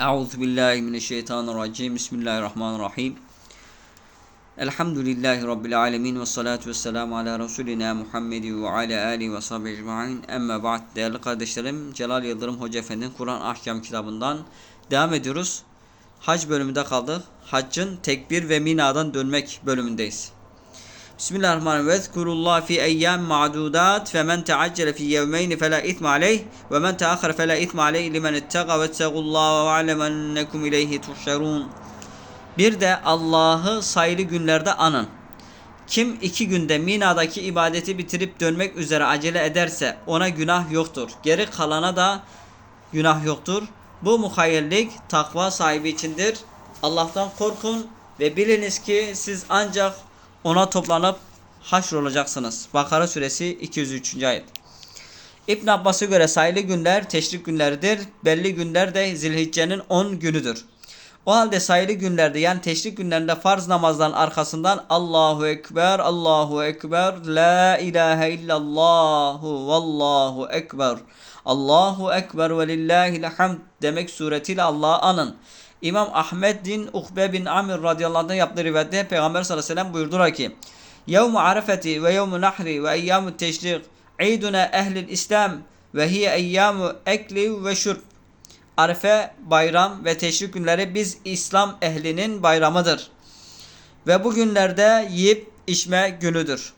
Euzu billahi mineşşeytanirracim. Bismillahirrahmanirrahim. Elhamdülillahi rabbil alamin ve salatu vesselamu ala resulina Muhammed ve ala alihi ve sahbihi ecmaîn. Amma ba'd. Değerli kardeşlerim, Celal Yıldırım Hoca Efendi'nin Kur'an Ahkam kitabından devam ediyoruz. Hac bölümünde kaldık. Haccın tekbir ve minadan dönmek bölümündeyiz. Bismillahirrahmanirrahim. Vezkurullah fi eyyam ma'dudat fe men teaccele fi yevmeyni fe la ithme aleyh ve men teakhara fe la ithme aleyh limen ittega ve ettegullaha ve alem ennekum ileyhi tuhşerun. Bir de Allah'ı sayılı günlerde anın. Kim iki günde Mina'daki ibadeti bitirip dönmek üzere acele ederse ona günah yoktur. Geri kalana da günah yoktur. Bu muhayyerlik takva sahibi içindir. Allah'tan korkun ve biliniz ki siz ancak ona toplanıp haşr olacaksınız. Bakara suresi 203. ayet. İbn Abbas'a göre sayılı günler teşrik günleridir. Belli günler de Zilhicce'nin 10 günüdür. O halde sayılı günlerde yani teşrik günlerinde farz namazların arkasından Allahu Ekber, Allahu Ekber, La ilahe illallahu, Vallahu Ekber, Allahu Ekber ve lillahil hamd demek suretiyle Allah'ı anın. İmam Ahmed din Ukbe bin Amir radıyallahu anh'dan yaptığı rivayette Peygamber sallallahu aleyhi ve sellem buyurdular ki Yevmu arafeti ve yevmu nahri ve eyyamu teşrik eyduna ehlil İslam ve hiye eyyamu ekli ve şurb Arife bayram ve teşrik günleri biz İslam ehlinin bayramıdır. Ve bu günlerde yiyip içme günüdür.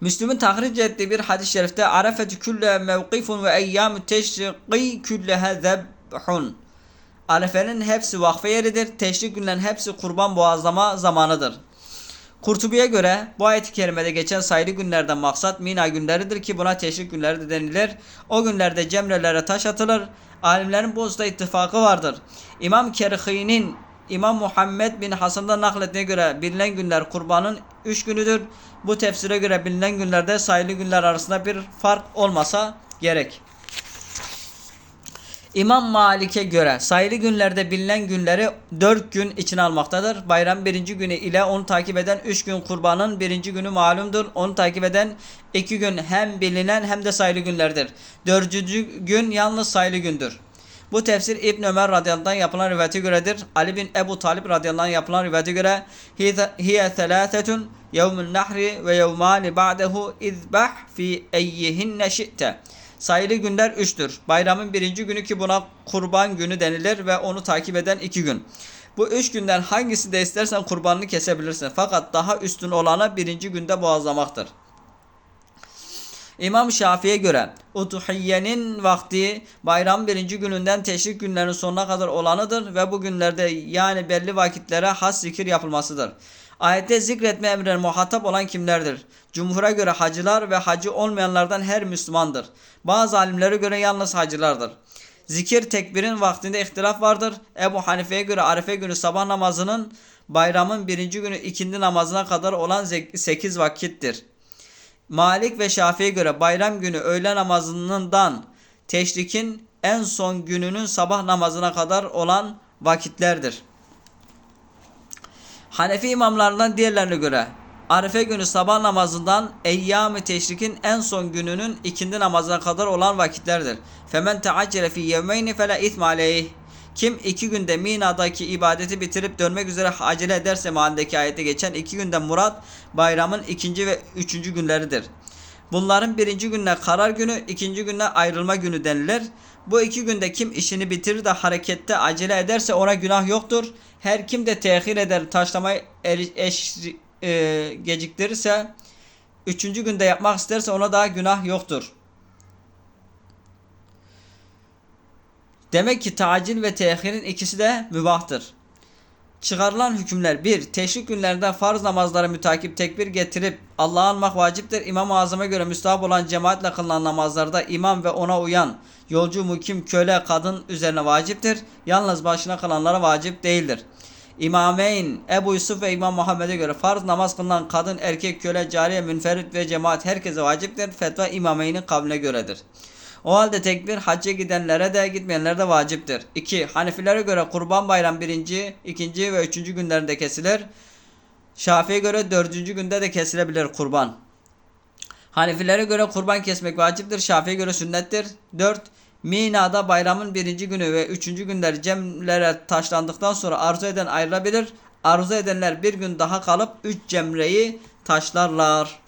Müslüm'ün tahric ettiği bir hadis-i şerifte Arafetü külle mevkifun ve eyyamü teşriki küllehe zebhun. Arefe'nin hepsi vakfe yeridir. Teşrik günlerin hepsi kurban boğazlama zamanıdır. Kurtubi'ye göre bu ayet-i kerimede geçen sayılı günlerden maksat Mina günleridir ki buna teşrik günleri de denilir. O günlerde cemrelere taş atılır. Alimlerin bu hususta ittifakı vardır. İmam Kerhi'nin İmam Muhammed bin Hasan'dan naklettiğine göre bilinen günler kurbanın 3 günüdür. Bu tefsire göre bilinen günlerde sayılı günler arasında bir fark olmasa gerek. İmam Malik'e göre sayılı günlerde bilinen günleri 4 gün içine almaktadır. Bayram birinci günü ile onu takip eden 3 gün kurbanın birinci günü malumdur. Onu takip eden 2 gün hem bilinen hem de sayılı günlerdir. Dördüncü gün yalnız sayılı gündür. Bu tefsir İbn Ömer radıyallahu yapılan rivayete göredir. Ali bin Ebu Talib radıyallahu yapılan rivayete göre hiye thelâthetun yevmün nahri ve yevmâni ba'dehu izbah fi eyyihinne şi'te. Sayılı günler üçtür. Bayramın birinci günü ki buna kurban günü denilir ve onu takip eden iki gün. Bu üç günden hangisi de istersen kurbanını kesebilirsin. Fakat daha üstün olanı birinci günde boğazlamaktır. İmam Şafii'ye göre Utuhiyye'nin vakti bayram birinci gününden teşrik günlerinin sonuna kadar olanıdır ve bu günlerde yani belli vakitlere has zikir yapılmasıdır. Ayette zikretme emrine muhatap olan kimlerdir? Cumhur'a göre hacılar ve hacı olmayanlardan her Müslümandır. Bazı alimlere göre yalnız hacılardır. Zikir tekbirin vaktinde ihtilaf vardır. Ebu Hanife'ye göre Arife günü sabah namazının bayramın birinci günü ikindi namazına kadar olan 8 vakittir. Malik ve Şafii'ye göre bayram günü öğle namazından teşrikin en son gününün sabah namazına kadar olan vakitlerdir. Hanefi imamlarından diğerlerine göre Arife günü sabah namazından eyyam-ı teşrikin en son gününün ikindi namazına kadar olan vakitlerdir. Femen teaccele fi yevmeyni fela ithme aleyh. Kim iki günde Mina'daki ibadeti bitirip dönmek üzere acele ederse mahallindeki ayette geçen iki günde murat bayramın ikinci ve üçüncü günleridir. Bunların birinci gününe karar günü, ikinci gününe ayrılma günü denilir. Bu iki günde kim işini bitirir de harekette acele ederse ona günah yoktur. Her kim de tehir eder taşlamayı eş, e, geciktirirse üçüncü günde yapmak isterse ona daha günah yoktur. Demek ki tacil ve tehirin ikisi de mübahtır. Çıkarılan hükümler 1. Teşrik günlerinde farz namazlara mütakip tekbir getirip Allah'ı anmak vaciptir. İmam-ı Azam'a göre müstahap olan cemaatle kılınan namazlarda imam ve ona uyan yolcu, mukim, köle, kadın üzerine vaciptir. Yalnız başına kalanlara vacip değildir. İmameyn, Ebu Yusuf ve İmam Muhammed'e göre farz namaz kılınan kadın, erkek, köle, cariye, münferit ve cemaat herkese vaciptir. Fetva İmameyn'in kavline göredir. O halde tekbir hacca gidenlere de gitmeyenlere de vaciptir. 2. Hanefilere göre kurban bayram birinci, ikinci ve üçüncü günlerinde kesilir. Şafi'ye göre dördüncü günde de kesilebilir kurban. Hanefilere göre kurban kesmek vaciptir. Şafi'ye göre sünnettir. 4. Mina'da bayramın birinci günü ve üçüncü günler cemlere taşlandıktan sonra arzu eden ayrılabilir. Arzu edenler bir gün daha kalıp üç cemreyi taşlarlar.